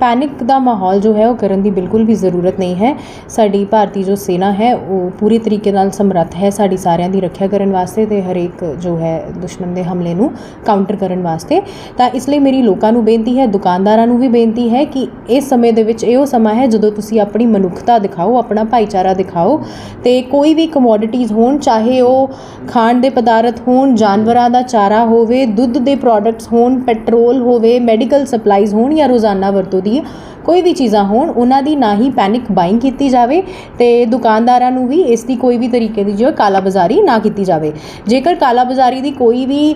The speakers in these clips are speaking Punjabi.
ਪੈਨਿਕ ਦਾ ਮਾਹੌਲ ਜੋ ਹੈ ਉਹ ਕਰਨ ਦੀ ਬਿਲਕੁਲ ਵੀ ਜ਼ਰੂਰਤ ਨਹੀਂ ਹੈ। ਸਾਡੀ ਭਾਰਤੀ ਜੋ ਸੈਨਾ ਹੈ, ਉਹ ਪੂਰੀ ਤਰੀਕੇ ਨਾਲ ਸਮਰੱਥ ਹੈ ਸਾਡੀ ਸਾਰਿਆਂ ਦੀ ਰੱਖਿਆ ਕਰਨ ਵਾਸਤੇ ਤੇ ਹਰੇਕ ਜੋ ਹੈ ਦੁਸ਼ਮਣ ਦੇ ਹਮਲੇ ਨੂੰ ਕਾਊਂਟਰ ਕਰਨ ਵਾਸਤੇ। ਤਾਂ ਇਸ ਲਈ ਮੇਰੀ ਲੋਕਾਂ ਨੂੰ ਬੇਨਤੀ ਹੈ, ਦੁਕਾਨਦਾਰਾਂ ਨੂੰ ਵੀ ਬੇਨਤੀ ਹੈ ਕਿ ਇਸ ਸਮੇਂ ਦੇ ਵਿੱਚ ਇਹੋ ਸਮਾਂ ਹੈ ਜਦੋਂ ਤੁਸੀਂ ਆਪਣੀ ਮਨੁੱਖਤਾ ਦਿਖਾਓ, ਆਪਣਾ ਭਾਈਚਾਰਾ ਦਿਖਾਓ ਤੇ ਕੋਈ ਵੀ ਕਮੋਡਿਟੀਜ਼ ਹੋਣ, ਚਾਹੇ ਉਹ ਖਾਣ ਦੇ ਪਦਾਰਥ ਹੋਣ, ਜਾਨਵਰਾਂ ਦਾ ਚਾਰਾ ਹੋਵੇ, ਦੁੱਧ ਦੇ ਪ੍ਰੋਡਕਟਸ ਹੋਣ ਪੈਟਰੋਲ ਹੋਵੇ ਮੈਡੀਕਲ ਸਪਲਾਈਜ਼ ਹੋਣ ਜਾਂ ਰੋਜ਼ਾਨਾ ਵਰਤੋਂ ਦੀ ਕੋਈ ਵੀ ਚੀਜ਼ਾਂ ਹੋਣ, ਉਹਨਾਂ ਦੀ ਨਾ ਹੀ ਪੈਨਿਕ ਬਾਇੰਗ ਕੀਤੀ ਜਾਵੇ ਤੇ ਦੁਕਾਨਦਾਰਾਂ ਨੂੰ ਵੀ ਇਸ ਦੀ ਕੋਈ ਵੀ ਤਰੀਕੇ ਦੀ ਜੋ ਕਾਲਾਬਾਜ਼ਾਰੀ ਨਾ ਕੀਤੀ ਜਾਵੇ। ਜੇਕਰ ਕਾਲਾਬਾਜ਼ਾਰੀ ਦੀ ਕੋਈ ਵੀ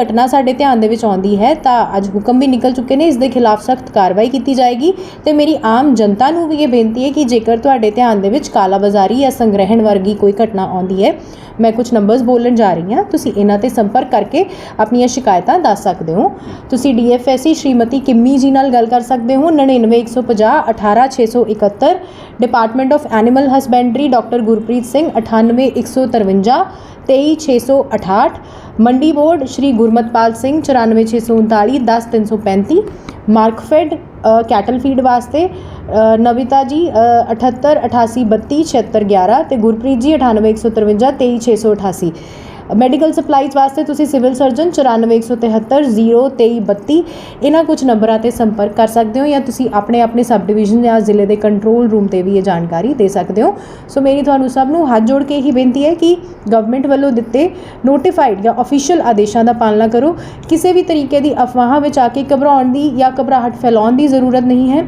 ਘਟਨਾ ਸਾਡੇ ਧਿਆਨ ਦੇ ਵਿੱਚ ਆਉਂਦੀ ਹੈ, ਤਾਂ ਅੱਜ ਹੁਕਮ ਵੀ ਨਿਕਲ ਚੁੱਕੇ ਨੇ, ਇਸ ਦੇ ਖਿਲਾਫ ਸਖਤ ਕਾਰਵਾਈ ਕੀਤੀ ਜਾਏਗੀ ਤੇ ਮੇਰੀ ਆਮ ਜਨਤਾ ਨੂੰ ਵੀ ਇਹ ਬੇਨਤੀ ਹੈ ਕਿ ਜੇਕਰ ਤੁਹਾਡੇ ਧਿਆਨ ਦੇ ਵਿੱਚ ਕਾਲਾਬਾਜ਼ਾਰੀ ਜਾਂ ਸੰਗ੍ਰਹਿਣ ਵਰਗੀ ਕੋਈ ਘਟਨਾ ਆਉਂਦੀ ਹੈ, ਮੈਂ ਕੁਝ ਨੰਬਰਸ ਬੋਲਣ ਜਾ ਰਹੀ ਹਾਂ, ਤੁਸੀਂ ਇਹਨਾਂ ਤੇ ਸੰਪਰਕ ਕਰਕੇ ਆਪਣੀਆਂ ਸ਼ਿਕਾਇਤਾਂ ਦੱਸ ਸਕਦੇ ਹੋ। ਤੁਸੀਂ ਡੀਐਫਐਸਸੀ ਸ਼੍ਰੀਮਤੀ ਕਿੰਮੀ ਜੀ ਨਾਲ ਗੱਲ ਕਰ ਸਕਦੇ ਹੋ 99150 18671 department of animal husbandry doctor Gurpreet Singh 98153 23668 Mandi board Shri Gurmatpal Singh 94639 10335 Markfed cattle feed ਵਾਸਤੇ ਨਵਿਤਾ ਜੀ ਅ, 78 88 32 76 11 ਤੇ ਗੁਰਪ੍ਰੀਤ ਜੀ 98 153 23 688 ਮੈਡੀਕਲ ਸਪਲਾਈਜ਼ ਵਾਸਤੇ ਤੁਸੀਂ ਸਿਵਲ ਸਰਜਨ 94173 023 32 ਇਹਨਾਂ ਕੁਝ ਨੰਬਰਾਂ ਤੇ ਸੰਪਰਕ ਕਰ ਸਕਦੇ ਹੋ ਜਾਂ ਤੁਸੀਂ ਆਪਣੇ ਆਪਣੇ ਸਬ ਡਿਵੀਜ਼ਨ ਜਾਂ ਜ਼ਿਲ੍ਹੇ ਦੇ ਕੰਟਰੋਲ ਰੂਮ ਤੇ ਵੀ ਇਹ ਜਾਣਕਾਰੀ ਦੇ ਸਕਦੇ ਹੋ। ਸੋ ਮੇਰੀ ਤੁਹਾਨੂੰ ਸਭ ਨੂੰ ਹੱਥ ਜੋੜ ਕੇ ਹੀ ਬੇਨਤੀ ਹੈ ਕਿ ਗਵਰਨਮੈਂਟ ਵੱਲੋਂ ਦਿੱਤੇ ਨੋਟੀਫਾਈਡ ਜਾਂ ਅਫੀਸ਼ੀਅਲ ਆਦੇਸ਼ਾਂ ਦਾ ਪਾਲਣਾ ਕਰੋ। ਕਿਸੇ ਵੀ ਤਰੀਕੇ ਦੀ ਅਫਵਾਹਾਂ ਵਿੱਚ ਆ ਕੇ ਘਬਰਾਉਣ ਦੀ ਜਾਂ ਘਬਰਾਹਟ ਫੈਲਾਉਣ ਦੀ ਜ਼ਰੂਰਤ ਨਹੀਂ ਹੈ।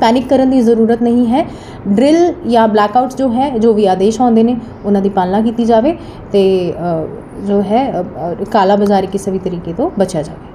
ਪੈਨਿਕ ਕਰਨ ਦੀ ਜ਼ਰੂਰਤ ਨਹੀਂ ਹੈ। ਡਰਿਲ ਜਾਂ ਬਲੈਕਆਊਟ ਜੋ ਹੈ, ਜੋ ਵੀ ਆਦੇਸ਼ ਆਉਂਦੇ ਨੇ, ਉਹਨਾਂ ਦੀ ਪਾਲਣਾ ਕੀਤੀ ਜਾਵੇ ਤੇ ਜੋ ਹੈ ਕਾਲਾ ਬਾਜ਼ਾਰੀ ਕਿਸੇ ਵੀ ਤਰੀਕੇ ਤੋਂ ਬਚਿਆ ਜਾਵੇ।